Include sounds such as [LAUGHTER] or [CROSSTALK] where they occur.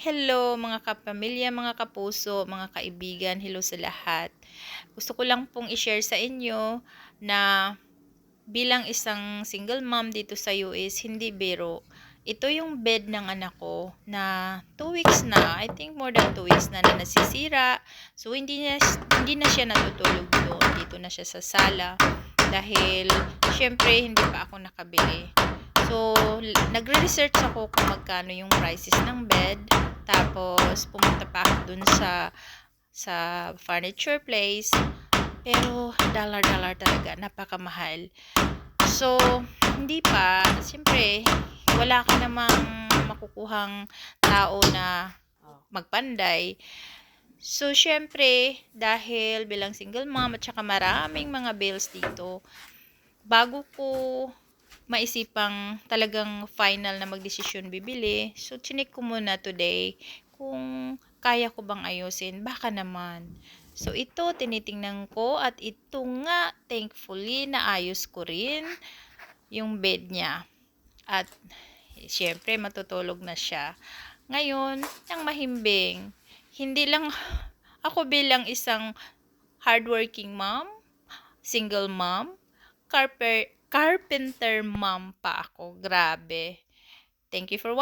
Hello mga kapamilya, mga kapuso, mga kaibigan, hello sa lahat. Gusto ko lang pong i-share sa inyo na bilang isang single mom dito sa US, hindi biro. Ito yung bed ng anak ko na 2 weeks na, I think more than 2 weeks na na nasisira. So hindi na, hindi na siya natutulog doon, dito na siya sa sala. Dahil syempre hindi pa ako nakabili. So, nagre-research ako kung magkano yung prices ng bed. Tapos, pumunta pa ako dun sa sa furniture place. Pero, dollar-dollar talaga. Napakamahal. So, hindi pa. Siyempre, wala ka namang makukuhang tao na magpanday. So, syempre, dahil bilang single mom at saka maraming mga bills dito, bago ko maisipang talagang final na magdesisyon bibili. So, chinik ko muna today kung kaya ko bang ayusin. Baka naman. So, ito, tinitingnan ko at ito nga, thankfully, naayos ko rin yung bed niya. At, syempre, matutulog na siya. Ngayon, ang mahimbing, hindi lang [LAUGHS] ako bilang isang hardworking mom, single mom, carper, carpenter mom pa ako. Grabe. Thank you for watching.